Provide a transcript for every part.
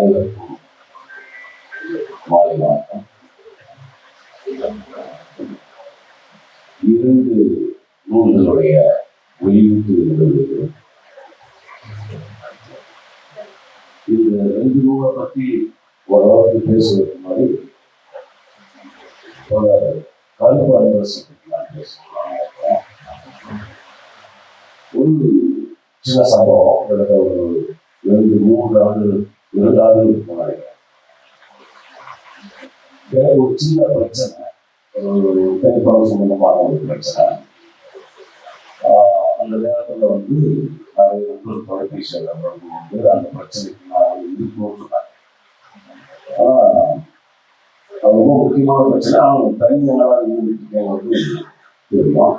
அனைவருக்கும் மாலை வணக்கம் இரண்டு நூல்களுடைய வெளியீட்டு இந்த ரெண்டு நூலை பற்றி ஓரளவுக்கு பேசுவதற்கு மாதிரி கருப்பு நான் பேசுகிறேன் ஒரு சின்ன சம்பவம். ஒரு இரண்டு மூன்று ஆண்டுகளுக்கு இருந்தாலும் வேற ஒரு சின்ன பிரச்சனை ஒரு பெண்பலம் சம்பந்தமான ஒரு பிரச்சனை அந்த நேரத்தில் வந்து நிறைய நண்பர் தொலைபேசியில் வந்து அந்த பிரச்சனைக்கு நான் வந்து சொன்னாங்க அது ரொம்ப முக்கியமான பிரச்சனை அவங்க தனியாக இருந்துட்டு வந்து தெரியும்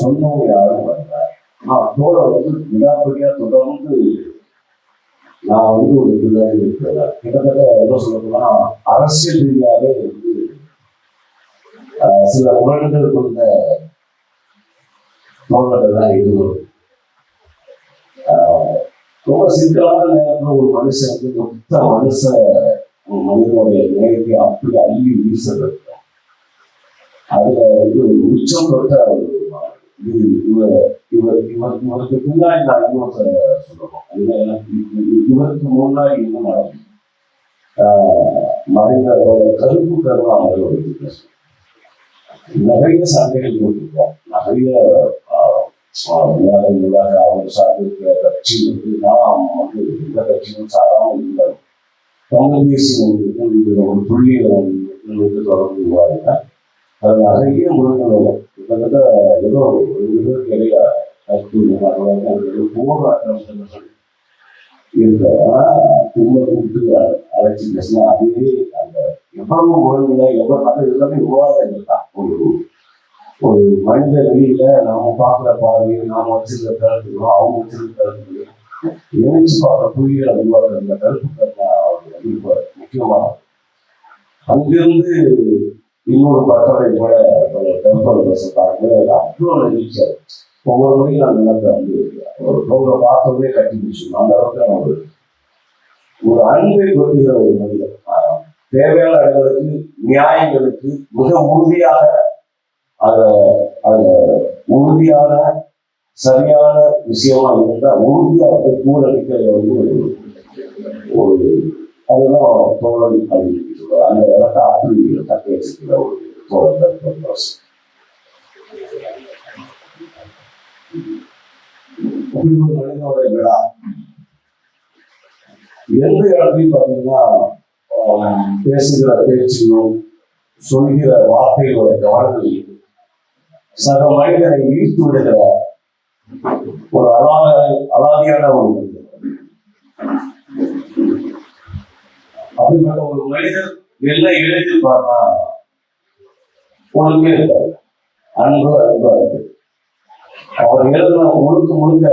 சொன்னவங்க யாரும் வரல நான் தோட வந்து விடாப்படியாக தொடர்ந்து நான் வந்து ஒரு பிள்ளையாக கிட்டத்தட்ட என்ன சொல்லணும்னா அரசியல் ரீதியாகவே வந்து ஆஹ் சில உடல்கள் கொண்ட தோழர்கள்லாம் இது ஆஹ் ரொம்ப சிக்கலான நேரத்தில் ஒரு மனுஷன் வந்து மொத்த மனுஷ ஒரு மனிதனுடைய நேரத்தை அப்படி அள்ளி வீசுறது அதுல வந்து உச்சம் தொட்ட ஒரு இது இவர் இவர் இவர் இவருக்கு பின்னாடி நான் சொல்லணும் இவருக்கு முன்னாடி இன்னும் நடக்கும் மறைந்த கருப்பு கருணாமலை நிறைய சண்டைகள் போட்டிருக்கோம் நிறைய ஆஹ், அவர் சார்ந்திருக்கிற கட்சி வந்து வந்து எந்த கட்சியும் சாராமல் இருந்தார் தமிழ் ஒரு புள்ளியை வந்து தொடர்ந்து அது நிறைய முறைகள் வரும். கிட்டத்தட்ட ஏதோ ஒரு பேருக்கு இடையில கருத்து போராட்டம் இருக்கு திரும்ப கூப்பிட்டு அழைச்சி பேசினா அதுவே அந்த எவ்வளவு முறைகளை எவ்வளவு அது எல்லாமே விவாதங்கள் தான். ஒரு ஒரு மனித வெளியில நாம பார்க்குற பார்வையும் நாம வச்சிருக்க கருத்துக்களும் அவங்க வச்சிருக்க கருத்துக்களையும் இணைச்சு பார்க்குற புள்ளிகளை உருவாக்குற இந்த கருத்துக்கள் தான் அவங்க வந்து இப்ப முக்கியமான அங்கிருந்து இன்னொரு பட்டறை கூட டெம்பல் பஸ் பார்த்து அவ்வளோ நெகிழ்ச்சியா ஒவ்வொரு முறையும் நான் நிலத்தை வந்து ஒரு பொருளை பார்த்தோடனே கட்டி பிடிச்சிடணும் அந்த அளவுக்கு நான் ஒரு ஒரு அன்பை கொள்கிற ஒரு மனிதன் தேவையான இடங்களுக்கு நியாயங்களுக்கு மிக உறுதியாக அதை அதை உறுதியான சரியான விஷயமா இருந்தால் உறுதியாக கூட நிற்கிறது வந்து ஒரு ஒரு அதுதான் தோழன் அப்படின்னு அந்த இடத்த அப்படி தக்க வச்சுக்கிற ஒரு தோழன் தான் ஒரு மனிதனோட விழா எந்த இடத்துலையும் பார்த்தீங்கன்னா ஆஹ், பேசுகிற பேச்சிலும் சொல்கிற வார்த்தைகளோட கவனத்தில் சக மனிதனை ஈர்த்து விடுகிற ஒரு அலாத அலாதியான ஒரு அப்படிப்பட்ட ஒரு மனிதர் என்ன எழுதியிருப்பார்னா ஒண்ணுமே இருக்காது அன்பு அன்பா இருக்கு அவர் எழுதின முழுக்க முழுக்க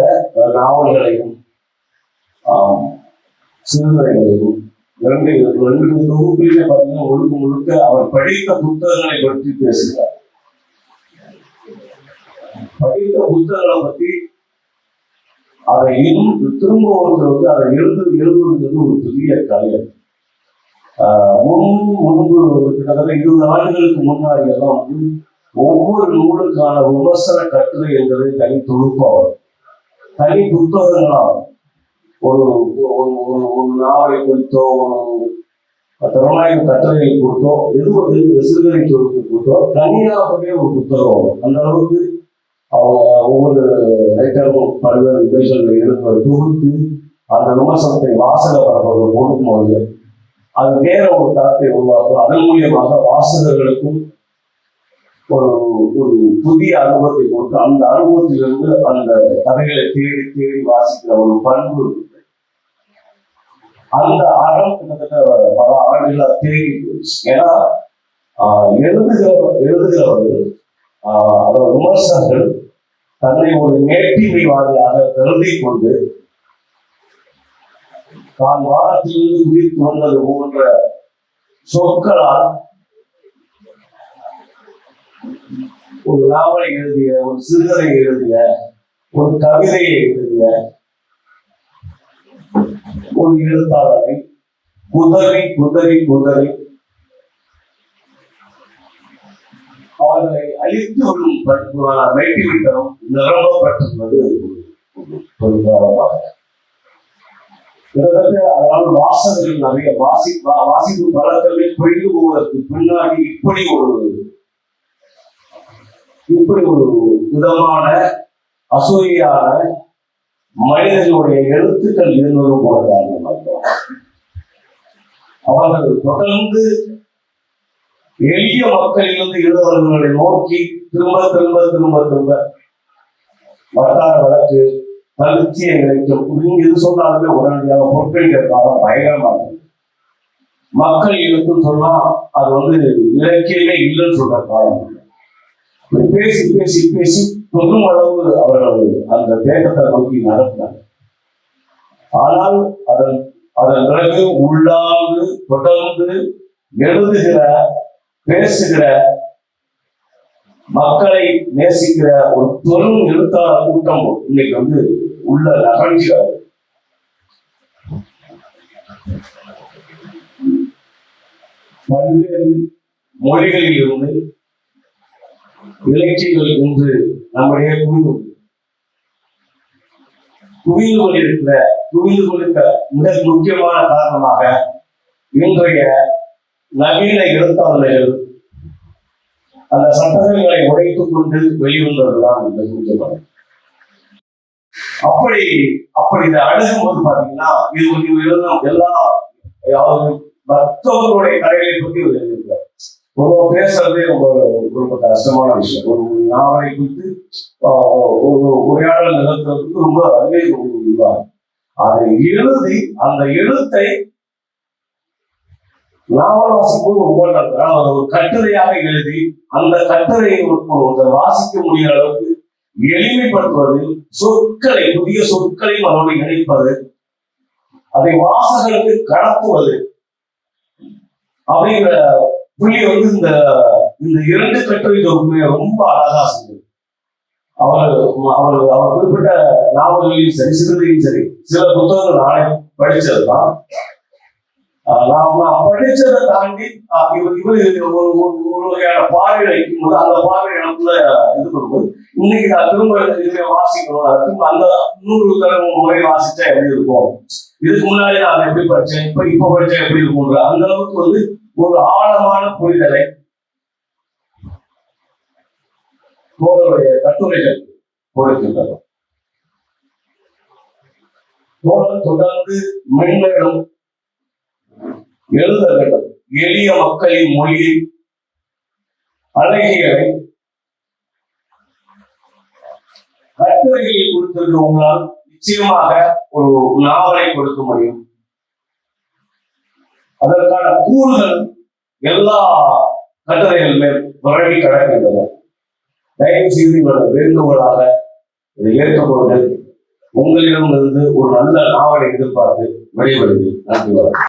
நாவல்களையும் ஆம், சிறுகதைகளையும் இரண்டு ரெண்டு தொகுப்பிலுமே பார்த்தீங்கன்னா முழுக்க முழுக்க அவர் படித்த புத்தகங்களை பற்றி பேசுகிறார். படித்த புத்தகங்களை பற்றி அதை இன்னும் திரும்ப ஒருத்தர் வந்து அதை எழுது எழுதுவதுங்கிறது ஒரு பெரிய கலை முன் முன்பு கிட்டத்தட்ட இருபது ஆண்டுகளுக்கு முன்னாடி எல்லாம் வந்து ஒவ்வொரு நூலுக்கான விமர்சன கட்டுரை என்பது தனி தொகுப்பாகும் தனி புத்தகங்களாகும். ஒரு ஒரு ஒரு ஒரு நாவலை குறித்தோ ஒரு திறனாய்வு கட்டுரையை கொடுத்தோ எது ஒரு சிறுகதை தொகுப்பு கொடுத்தோ தனியாகவே ஒரு புத்தகம் அந்த அளவுக்கு அவங்க ஒவ்வொரு ரைட்டரும் பல்வேறு இதழ்களில் எழுதுவது தொகுத்து அந்த விமர்சனத்தை வாசக பரப்பது கொடுக்கும்போது அது வேற ஒரு தரத்தை உருவாக்கும். அதன் மூலியமாக வாசகர்களுக்கும் ஒரு ஒரு புதிய அனுபவத்தை கொடுத்து அந்த அனுபவத்திலிருந்து அந்த கதைகளை தேடி தேடி வாசிக்கிற ஒரு பண்பு அந்த அறம் கிட்டத்தட்ட பல ஆண்டுகளா தேடி போயிடுச்சு. ஏன்னா ஆஹ், எழுதுகிற எழுதுகிறவர்கள் ஆஹ், அதாவது விமர்சகர்கள் தன்னை ஒரு மேட்டிமைவாதியாக கருதி கொண்டு தான் வானத்திலிருந்து குதித்து வந்தது போன்ற சொற்களால் ஒரு நாவலை எழுதிய ஒரு சிறுகதை எழுதிய ஒரு கவிதையை எழுதிய ஒரு எழுத்தாளரை குதறி குதறி குதறி அவர்களை அழித்து விடும் வெட்டிவிட்டதும் நிரம்பப்பட்டுள்ளது காலமாக கிட்டத்தட்ட அதனால் வாசகர்கள் நிறைய வாசி வாசிப்பு பழக்கமே பொழிந்து போவதற்கு பின்னாடி இப்படி ஒரு இப்படி ஒரு விதமான அசூயான மனிதர்களுடைய எழுத்துக்கள் இருந்தது போல காரணமாக அவர்கள் தொடர்ந்து எளிய மக்களிலிருந்து எழுதவர்களை நோக்கி திரும்ப திரும்ப திரும்ப திரும்ப வட்டார வழக்கு தலிச்சியை நினைக்கும் நீங்க எது சொன்னாலுமே உடனடியாக பொற்கழிக்கிற காலம் பயங்கரமா இருக்கு. மக்கள் எழுத்துன்னு சொன்னா அது வந்து இலக்கியமே இல்லைன்னு சொல்ற காலம் பேசி பேசி பேசி பெரும் அளவு அவர்கள் அந்த தேகத்தை நோக்கி நடத்தினார் ஆனால் அதன் அதன் பிறகு உள்ளார்ந்து தொடர்ந்து எழுதுகிற பேசுகிற மக்களை நேசிக்கிற ஒரு பெரும் எழுத்தாளர் கூட்டம் இன்னைக்கு வந்து உள்ள நகழ்ச்சியாரு பல்வேறு மொழிகளில் இருந்து இலக்கியங்கள் இன்று நம்முடைய குவிந்து குவிந்து கொண்டிருக்கிற குவிந்து கொண்டிருக்க மிக முக்கியமான காரணமாக இன்றைய நவீன எழுத்தாளர்கள் அந்த சட்டங்களை உடைத்துக் கொண்டு வெளிவந்ததுதான் இந்த முக்கியமானது அப்படி அப்படி இதை அணுகும்போது பாத்தீங்கன்னா இது இது எழுதும் எல்லா அதாவது மற்றவர்களுடைய கடைகளை பற்றி ஒரு எழுதியிருக்கார் ஒரு பேசுறதே ரொம்ப ரொம்ப கஷ்டமான விஷயம். ஒரு நாவலை குறித்து ஆஹ், ஒரு உரையாடல் நிகழ்த்துறதுக்கு ரொம்ப அதுவே ரொம்ப அதை எழுதி அந்த எழுத்தை நாவல் வாசிக்கும்போது ஒவ்வொன்றாக ஒரு கட்டுரையாக எழுதி அந்த கட்டுரையை ஒருத்தர் வாசிக்க முடிகிற அளவுக்கு எளிமைப்படுத்துவது சொற்களை புதிய சொற்களை அதோடு இணைப்பது அதை வாசகர்களுக்கு கடத்துவது அப்படிங்கிற புள்ளி வந்து இந்த இந்த இரண்டு கட்டுரை தொகுப்புமே ரொம்ப அழகா செஞ்சது அவர் அவர் அவர் குறிப்பிட்ட நாவல்களையும் சரி சிறுதையும் சரி சில புத்தகங்கள் நானே படிச்சதுதான் நாம நான் படிச்சதை தாண்டி ஆஹ் இவர் இவர் ஒரு ஒரு- வகையான பார்வை வைக்கும் போது அந்த பார்வை எனக்குள்ள இது பண்ணும்போது இன்னைக்கு நான் திரும்ப இதுவே வாசிக்கணும் திரும்ப அந்த நூறு தடவை முறை வாசிச்சா எப்படி இருக்கும்? இதுக்கு முன்னாடி நான் எப்படி படிச்சேன்? இப்ப இப்ப படிச்சா எப்படி இருக்கும்ன்ற அந்த அளவுக்கு வந்து ஒரு ஆழமான புரிதலை தோழருடைய கட்டுரைகள் கொடுக்கின்றன. தோழர் தொடர்ந்து மென்மேலும் எழுத வேண்டும். எளிய மக்களின் மொழியை அழகியலை கட்டுரைகளில் கொடுத்திருக்க உங்களால் நிச்சயமாக ஒரு நாவலை கொடுக்க முடியும். அதற்கான கூறுகள் எல்லா கட்டுரைகள் மேல் புரவி கிடக்கின்றன. தயவு செய்து இவரது வேண்டுகோளாக இதை ஏற்றுக்கொண்டு உங்களிடமிருந்து ஒரு நல்ல நாவலை எதிர்பார்த்து வெளிவருது நன்றி வணக்கம்.